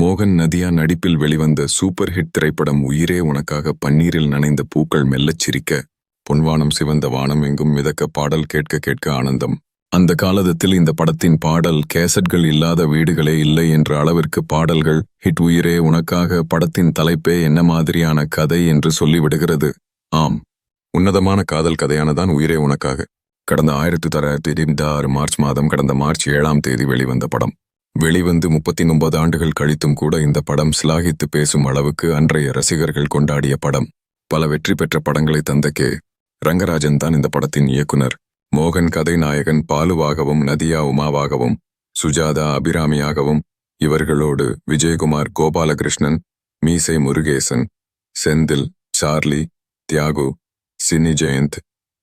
மோகன் நதியா நடிப்பில் வெளிவந்த சூப்பர் ஹிட் திரைப்படம் உயிரே உனக்காக பன்னீரில் நனைந்த பூக்கள் மெல்லச் சிரிக்க பொன்வானம் சிவந்த வானம் எங்கும் மிதக்க பாடல் கேட்க கேட்க ஆனந்தம். அந்த காலத்தில் இந்த படத்தின் பாடல் கேசட்கள் இல்லாத வீடுகளே இல்லை என்ற அளவிற்கு பாடல்கள் ஹிட் உயிரே உனக்காக படத்தின் தலைப்பே என்ன மாதிரியான கதை என்று சொல்லிவிடுகிறது. ஆம் உன்னதமான காதல் கதையானதான் உயிரே உனக்காக. கடந்த ஆயிரத்தி தொள்ளாயிரத்தி இருபத்தி ஆறு மார்ச் மாதம் கடந்த மார்ச் ஏழாம் தேதி வெளிவந்த படம். வெளிவந்து முப்பத்தி ஒன்பது ஆண்டுகள் கழித்தும் கூட இந்த படம் சிலாகித்து பேசும் அளவுக்கு அன்றைய ரசிகர்கள் கொண்டாடிய படம். பல வெற்றி பெற்ற படங்களை தந்த கே ரங்கராஜன் தான் இந்த படத்தின் இயக்குனர். மோகன் கதைநாயகன் பாலுவாகவும் நதியா உமாவாகவும் சுஜாதா அபிராமியாகவும் இவர்களோடு விஜயகுமார் கோபாலகிருஷ்ணன் மீசை முருகேசன் செந்தில் சார்லி தியாகு சினி ஜெயந்த்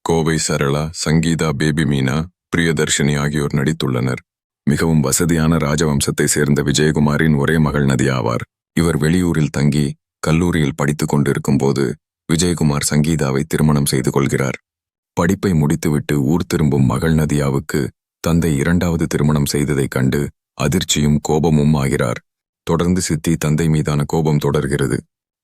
கோவை சரளா சங்கீதா பேபி மீனா பிரியதர்ஷினி ஆகியோர் நடித்துள்ளனர். மிகவும் வசதியான ராஜவம்சத்தை சேர்ந்த விஜயகுமாரின் ஒரே மகள் நதி ஆவார். இவர் வெளியூரில் தங்கி கல்லூரியில் படித்துக் கொண்டிருக்கும் போது விஜயகுமார் சங்கீதாவை திருமணம் செய்து கொள்கிறார். படிப்பை முடித்துவிட்டு ஊர் திரும்பும் மகள் நதியாவுக்கு தந்தை இரண்டாவது திருமணம் செய்ததைக் கண்டு அதிர்ச்சியும் கோபமும் ஆகிறார். தொடர்ந்து சித்தி தந்தை மீதான கோபம் தொடர்கிறது.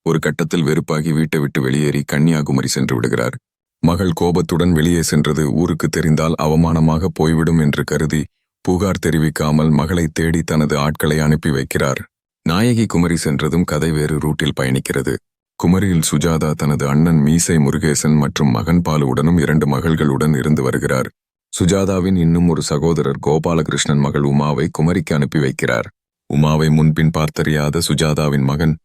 ஒரு கட்டத்தில் வெறுப்பாகி வீட்டை விட்டு வெளியேறி கன்னியாகுமரி சென்று விடுகிறார். மகள் கோபத்துடன் வெளியே சென்றது ஊருக்கு தெரிந்தால் அவமானமாக போய்விடும் என்று கருதி புகார் தெரிவிக்காமல் மகளை தேடி தனது ஆட்களை அனுப்பி வைக்கிறார். நாயகி குமரி சென்றதும் கதை வேறு ரூட்டில் பயணிக்கிறது. குமரியில் சுஜாதா தனது அண்ணன் மீசை முருகேசன் மற்றும் மகன் பாலுவுடனும் இரண்டு மகள்களுடன் இருந்து வருகிறார். சுஜாதாவின் இன்னும் ஒரு சகோதரர் கோபாலகிருஷ்ணன் மகள் உமாவை குமரிக்கு அனுப்பி வைக்கிறார். உமாவை முன்பின் பார்த்தறியாத சுஜாதாவின் மகன்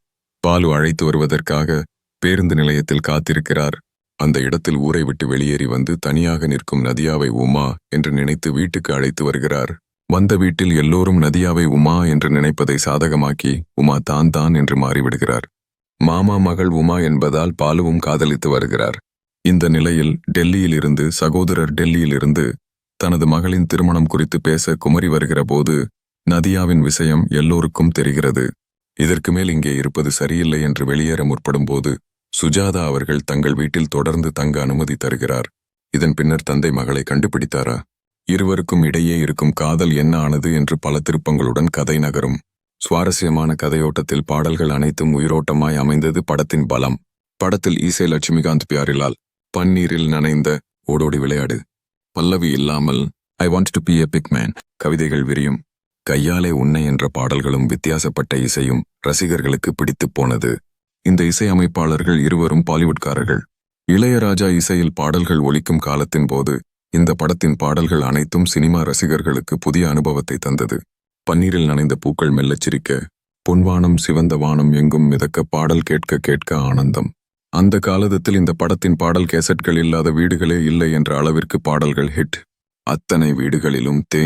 பாலு அழைத்து வருவதற்காக பேருந்து நிலையத்தில் காத்திருக்கிறார். அந்த இடத்தில் ஊரை விட்டு வெளியேறி வந்து தனியாக நிற்கும் நதியாவை உமா என்று நினைத்து வீட்டுக்கு அழைத்து வருகிறார். வந்த வீட்டில் எல்லோரும் நதியாவை உமா என்று நினைப்பதை சாதகமாக்கி உமா தான் தான் என்று மாறிவிடுகிறார். மாமா மகள் உமா என்பதால் பாலுவும் காதலித்து வருகிறார். இந்த நிலையில் டெல்லியிலிருந்து சகோதரர் டெல்லியிலிருந்து தனது மகளின் திருமணம் குறித்து பேச குமரி வருகிற போது நதியாவின் விஷயம் எல்லோருக்கும் தெரிகிறது. இதற்கு மேல் இங்கே இருப்பது சரியில்லை என்று வெளியேற முற்படும் போது சுஜாதா அவர்கள் தங்கள் வீட்டில் தொடர்ந்து தங்க அனுமதி தருகிறார். இதன் பின்னர் தந்தை மகளை கண்டுபிடித்தாரா? இருவருக்கும் இடையே இருக்கும் காதல் என்ன ஆனது என்று பல திருப்பங்களுடன் கதை நகரும். சுவாரஸ்யமான கதையோட்டத்தில் பாடல்கள் அனைத்தும் உயிரோட்டமாய் அமைந்தது படத்தின் பலம். படத்தில் ஈசை லட்சுமிகாந்த் பியாரிலால் பன்னீரில் நனைந்த ஓடோடி விளையாடு. பல்லவி இல்லாமல் I want to be a big man கவிதைகள் விரியும். கையாலே உன்னை என்ற பாடல்களும் வித்தியாசப்பட்ட இசையும் ரசிகர்களுக்கு பிடித்துப் போனது. இந்த இசையமைப்பாளர்கள் இருவரும் பாலிவுட்காரர்கள். இளையராஜா இசையில் பாடல்கள் ஒலிக்கும் காலத்தின் போது இந்த படத்தின் பாடல்கள் அனைத்தும் சினிமா ரசிகர்களுக்கு புதிய அனுபவத்தை தந்தது. பன்னீரில் நனைந்த பூக்கள் மெல்லச் சிரிக்க பொன்வானம் சிவந்த வானம் எங்கும் மிதக்க பாடல் கேட்க கேட்க ஆனந்தம். அந்த காலத்தில் இந்த படத்தின் பாடல் கேசட்கள் இல்லாத வீடுகளே இல்லை என்ற அளவிற்கு பாடல்கள் ஹிட் அத்தனை வீடுகளிலும் தே